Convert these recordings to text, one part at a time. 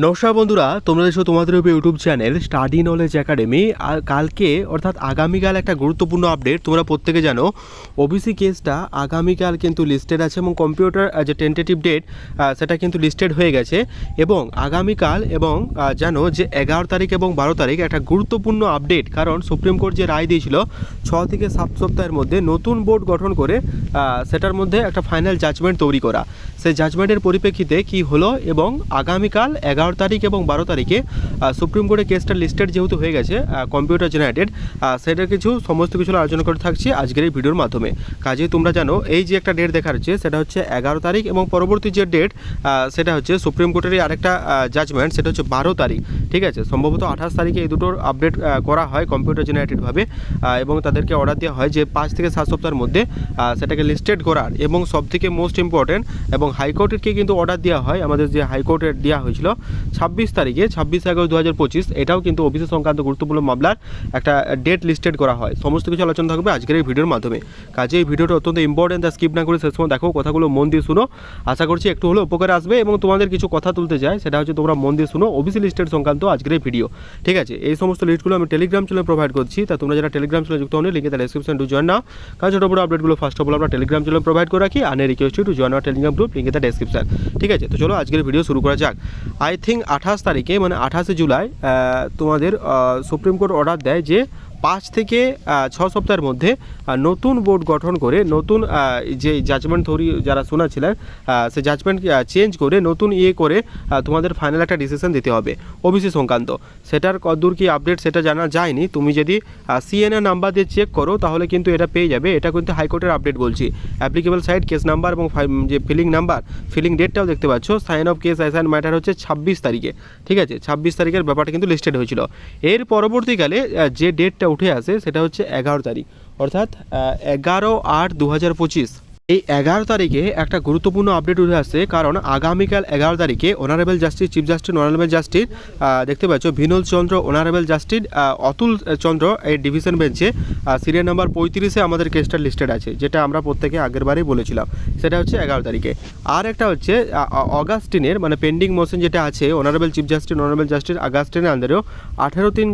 নমস্কার বন্ধুরা, তোমরা দেখছ তোমাদের উপর YouTube channel study knowledge academy. আর কালকে, অর্থাৎ আগামীকাল একটা গুরুত্বপূর্ণ আপডেট, তোমরা প্রত্যেকে জানো। ওবিসি কেসটা আগামীকাল কিন্তু লিস্টেড আছে এবং কম্পিউটার যে টেন্টেটিভ ডেট সেটা কিন্তু লিস্টেড হয়ে গেছে। এবং আগামীকাল এবং জানো যে এগারো তারিখ এবং বারো তারিখ একটা গুরুত্বপূর্ণ আপডেট, কারণ সুপ্রিম কোর্ট যে রায় দিয়েছিল, ছ থেকে সাত সপ্তাহের মধ্যে নতুন বোর্ড গঠন করে সেটার মধ্যে একটা ফাইনাল জাজমেন্ট তৈরি করা। সেই জাজমেন্টের পরিপ্রেক্ষিতে কি হলো এবং আগামীকাল এগারো তারিখ এবং বারো তারিখে সুপ্রিম কোর্টে কেসটা লিস্টেড যেহেতু হয়ে গেছে কম্পিউটার জেনারেটেড সেটার কিছু, সমস্ত কিছু আলোচনা করে থাকছি আজকের এই ভিডিওর মাধ্যমে। কাজে তোমরা জানো, এই যে একটা ডেট দেখা যাচ্ছে সেটা হচ্ছে এগারো তারিখ এবং পরবর্তী যে ডেট সেটা হচ্ছে সুপ্রিম কোর্টেরই আরেকটা জাজমেন্ট সেটা হচ্ছে বারো তারিখ, ঠিক আছে? সম্ভবত আঠাশ তারিখে এই দুটোর আপডেট করা হয় কম্পিউটার জেনারেটেডভাবে এবং তাদেরকে অর্ডার দেওয়া হয় যে পাঁচ থেকে সাত সপ্তাহের মধ্যে সেটাকে লিস্টেড করার এবং সবথেকে মোস্ট ইম্পর্টেন্ট এবং হাইকোর্টেরকে কিন্তু অর্ডার দেওয়া হয়, আমাদের যে হাইকোর্টের দেওয়া হয়েছিল ছাব্বিশ তারিখে, ছাব্বিশ আগস্ট দু হাজার পঁচিশ, এটাও কিন্তু ওবিসি সংক্রান্ত গুরুত্বপূর্ণ মামলার একটা ডেট লিস্টেড করা হয়। সমস্ত কিছু আলোচনা থাকবে আজকের এই ভিডিওর মাধ্যমে। কাজে এই ভিডিওটা অত্যন্ত ইম্পর্টেন্ট তা স্কিপ না করে শেষ সময় দেখো, কথাগুলো মন দিয়ে শুনো। আশা করছি একটু হলেও উপকারে আসবে এবং তোমাদের কিছু কথা তুলতে চাই সেটা হচ্ছে তোমরা মন দিয়ে শুনো ওবিসি লিস্টেড সংক্রান্ত আজকের এই ভিডিও। ঠিক আছে, এই সমস্ত লিস্টগুলো আমি টেলিগ্রাম চ্যানেলে প্রোভাইড করছি, তা তোমরা যারা টেলিগ্রাম চ্যানেলে যুক্ত হলে লিঙ্কে তার ডিসক্রিপশন টু জয়েন নাও। কারণ ছোটো বড় আপডেটগুলো ফার্স্ট অফ অল আমরা টেলিগ্রাম চ্যানেলে প্রোভাইড করে রাখি, আর request to join our Telegram group লিঙ্কে তার ডিসক্রিপশন ঠিক আছে, তো চলো আজকের ভিডিও শুরু করা যাক। আই থিঙ্ক আঠাশ তারিখে মানে আঠাশে জুলাই তোমাদের সুপ্রিম কোর্ট অর্ডার দেয় যে পাঁচ থেকে ছ সপ্তাহের মধ্যে নতুন বোর্ড গঠন করে, নতুন যে জাজমেন্ট থরি যারা শোনাছিলেন সে জাজমেন্ট চেঞ্জ করে নতুন ইয়ে করে তোমাদের ফাইনাল একটা ডিসিশন দিতে হবে ওবিসি সংক্রান্ত। সেটার কতদূর কি আপডেট সেটা জানা যায়নি। তুমি যদি সিএনএ নাম্বার দিয়ে চেক করো, তাহলে কিন্তু এটা পেয়ে যাবে। এটা কিন্তু হাইকোর্টের আপডেট বলছি। অ্যাপ্লিকেবল সাইট কেস নাম্বার এবং যে ফিলিং নাম্বার ফিলিং ডেটটাও দেখতে পাচ্ছ। Sign off case assign matter হচ্ছে ছাব্বিশ তারিখে। ঠিক আছে? ছাব্বিশ তারিখের ব্যাপারটা কিন্তু লিস্টেড হয়েছিল। এর পরবর্তীকালে যে ডেটটা উঠে আসে সেটা হচ্ছে এগারো তারিখ। অর্থাৎ এগারো আট দু হাজার পঁচিশ। এই এগারো তারিখে একটা গুরুত্বপূর্ণ আপডেট উঠে আসছে, কারণ আগামীকাল এগারো তারিখে honourable justice chief justice honourable justice দেখতে পাচ্ছ ভিনোল চন্দ্র অনারেবল জাস্টিস অতুল চন্দ্র এই ডিভিশন বেঞ্চে সিরিয়াল নাম্বার পঁয়ত্রিশে আমাদের কেসটা লিস্টেড আছে, যেটা আমরা প্রত্যেকে আগের বারেই বলেছিলাম। সেটা হচ্ছে এগারো তারিখে। আর একটা হচ্ছে অগাস্টিনের মানে পেন্ডিং মোশন যেটা আছে honourable chief justice honourable justice আগাস্টিনের আন্দারেও আঠেরো তিন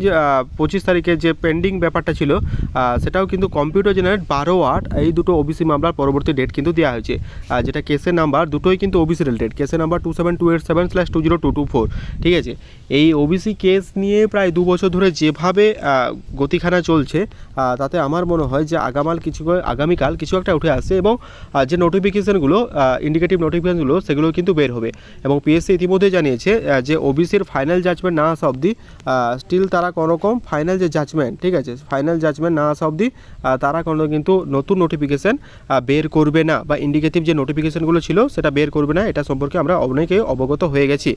পঁচিশ তারিখে যে পেন্ডিং ব্যাপারটা ছিল সেটাও কিন্তু কম্পিউটার জেনারেট বারো আট, এই দুটো ওবিসি মামলার পরবর্তী ডেট কিন্তু দেওয়া হয়েছে। আর যেটা কেসের নাম্বার দুটোই কিন্তু ওবিসি রিলেটেড কেসের number two seven two eight seven slash two zero two two four ঠিক আছে? এই ওবিসি কেস নিয়ে প্রায় দু বছর ধরে যেভাবে গতিখানা চলছে তাতে আমার মনে হয় যে আগামাল কিছু, আগামীকাল কিছু একটা উঠে আসছে এবং যে নোটিফিকেশানগুলো ইন্ডিকেটিভ নোটিফিকেশানগুলো সেগুলো কিন্তু বের হবে। এবং পিএসসি ইতিমধ্যে জানিয়েছে যে ওবিসির ফাইনাল জাজমেন্ট না আসা অবধি স্টিল তারা কোনো রকম ফাইনাল যে জাজমেন্ট ঠিক আছে? ফাইনাল জাজমেন্ট না আসা অবধি তারা কোনো কিন্তু নতুন নোটিফিকেশান বের করবে না বা ইন্ডিকেটিভ যে নোটিফিকেশানগুলো ছিল সেটা বের করবে না, এটা সম্পর্কে আমরা অনেকেই অবগত হয়ে গেছি।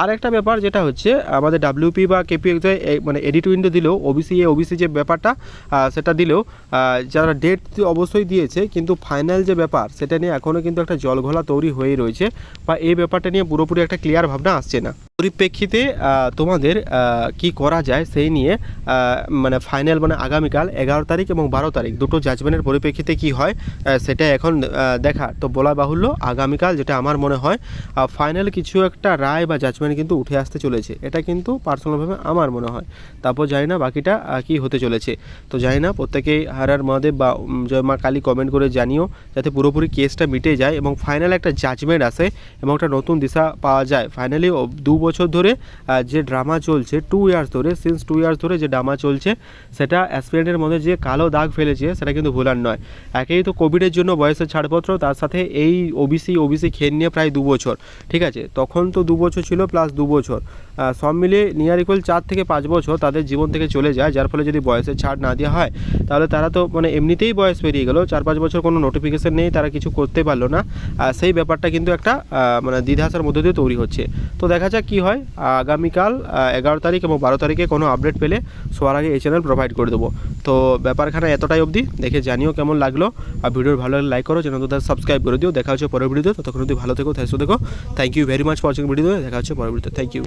আর একটা ব্যাপার যেটা হচ্ছে, আমাদের ডাব্লিউপি বা কেপি মানে এডিট উইন্ডো দিলেও ওবিসি এ ওবিসি যে ব্যাপারটা সেটা দিলেও যারা ডেট অবশ্যই দিয়েছে, কিন্তু ফাইনাল যে ব্যাপার, সেটা নিয়ে এখনও কিন্তু একটা জলঘোলা তৈরি হয়েই রয়েছে বা এই ব্যাপারটা নিয়ে পুরোপুরি একটা ক্লিয়ার ভাবনা আসছে না। পরিপ্রেক্ষিতে তোমাদের কি করা যায় সেই নিয়ে মানে ফাইনাল মানে আগামীকাল এগারো তারিখ এবং বারো তারিখ দুটো জাজমেন্টের পরিপ্রেক্ষিতে কি হয় সেটা এখন দেখা। তো বলা বাহুল্য, আগামীকাল যেটা আমার মনে হয় ফাইনাল কিছু একটা রায় বা জাজমেন্ট কিন্তু উঠে আসতে চলেছে। এটা কিন্তু পার্সোনালভাবে আমার মনে হয়। তারপর জানি না বাকিটা কি হতে চলেছে। তো জানি না প্রত্যেকেই হারার মহাদেব বা জয় মা কালী কমেন্ট করে জানিও, যাতে পুরোপুরি কেসটা মিটে যায় এবং ফাইনাল একটা জাজমেন্ট আসে এবং একটা নতুন দিশা পাওয়া যায়। ফাইনালি দু ধরে যে ড্রামা চলছে টু ইয়ার্স ধরে সিন্স টু ইয়ার্স ধরে যে ড্রামা চলছে, সেটা অ্যাসপিরেন্টের মধ্যে যে কালো দাগ ফেলেছে, সেটা কিন্তু ভুলার নয়। একেই তো কোভিডের জন্য বয়সের ছাড়পত্র, তার সাথে এই ওবিসি ওবিসি খেয়ে নিয়ে প্রায় দু বছর, ঠিক আছে? তখন তো দু বছর ছিল প্লাস দু বছর। সব মিলিয়ে নিয়ার ইকুয়াল চার থেকে পাঁচ বছর তাদের জীবন থেকে চলে যায়, যার ফলে যদি বয়সের ছাড় না দেওয়া হয়, তাহলে তারা তো মানে এমনিতেই বয়স পেরিয়ে গেল, চার পাঁচ বছর কোনো নোটিফিকেশান নেই, তারা কিছু করতে পারল না। সেই ব্যাপারটা কিন্তু একটা মানে দ্বিধাসার মধ্যে দিয়ে তৈরি হচ্ছে। তো দেখা যাক কী হয়, আগামীকাল এগারো তারিখ এবং বারো তারিখে কোনো আপডেট পেলে সবার আগে এই চ্যানেল প্রোভাইড করে দেবো। তো ব্যাপারখানা এতটাই অবধি, দেখে জানিও কেমন লাগল। আর ভিডিওর ভালো লাগলে লাইক করো চ্যানেল তাদের সাবস্ক্রাইব করে দিও। দেখা হচ্ছে পরের ভিডিওতে ততক্ষণ যদি ভালো থেকো থ্যাংক দেখো। Thank you very much for watching video দেখা হচ্ছে পরের ভিডিওতে থ্যাংক ইউ